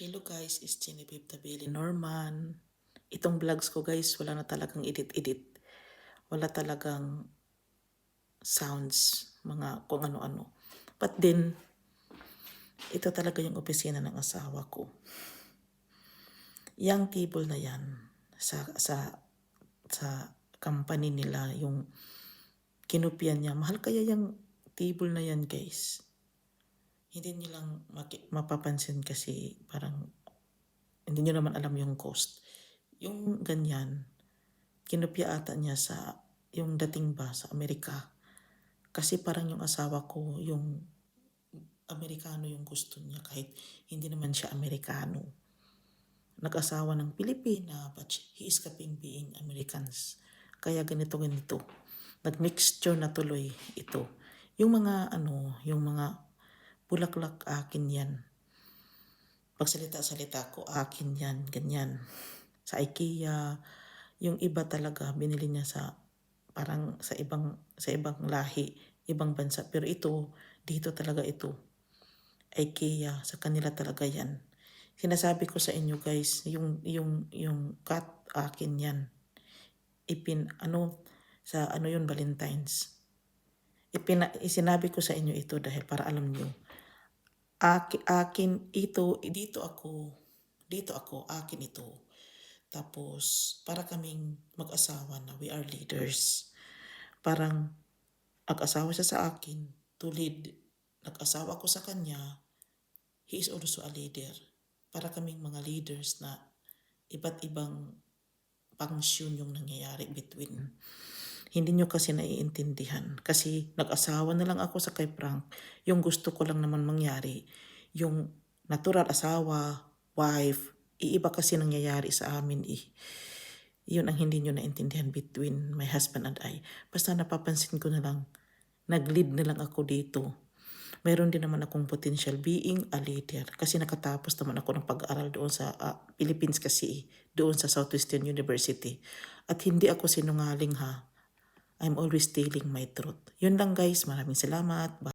Hello guys, it's Genevieve Tabili Norman. Itong vlogs ko guys, wala na talagang edit-edit. Wala talagang sounds, mga kung ano-ano. But then, ito talaga yung opisina ng asawa ko. Yung table na yan, sa, sa, sa company nila, yung kinupyan niya, mahal kaya yung table na yan guys. Hindi niyo lang mapapansin kasi parang hindi niyo naman alam yung cost. Yung ganyan, kinupya ata niya sa yung dating ba sa Amerika. Kasi parang yung asawa ko, yung Amerikano yung gusto niya kahit hindi naman siya Amerikano. Nag-asawa ng Pilipina but he is kaping being Americans. Kaya ganito ganito. Nag-mixture na tuloy ito. Yung mga ano, yung mga bulaklak akin yan. Pagsalita-salita ko akin yan, ganyan. Sa IKEA, yung iba talaga binili niya sa parang sa ibang sa ibang lahi, ibang bansa. Pero ito, dito talaga ito. IKEA, sa kanila talaga yan. Sinasabi ko sa inyo guys, yung yung yung cut akin yan. Ipin ano sa ano yun Valentine's. Ipina, isinabi ko sa inyo ito dahil para alam niyo. Aki, akin ito, dito ako, dito ako, akin ito. Tapos, para kaming mag-asawa na we are leaders. Parang, nag-asawa siya sa akin to lead. Nag-asawa ko sa kanya, he is also a leader. Para kaming mga leaders na iba't ibang function yung nangyayari between. Hindi nyo kasi naiintindihan. Kasi nag-asawa na lang ako sa kay Frank. Yung gusto ko lang naman mangyari, yung natural asawa, wife, iiba kasi nangyayari sa amin eh. Yun ang hindi nyo naintindihan between my husband and I. Basta napapansin ko na lang, nag-lead na lang ako dito. Meron din naman akong potential being a leader. Kasi nakatapos naman ako ng pag-aaral doon sa ah, Philippines kasi eh, doon sa Southwestern University. At hindi ako sinungaling ha. I'm always telling my truth. Yun lang guys. Maraming salamat. Bye.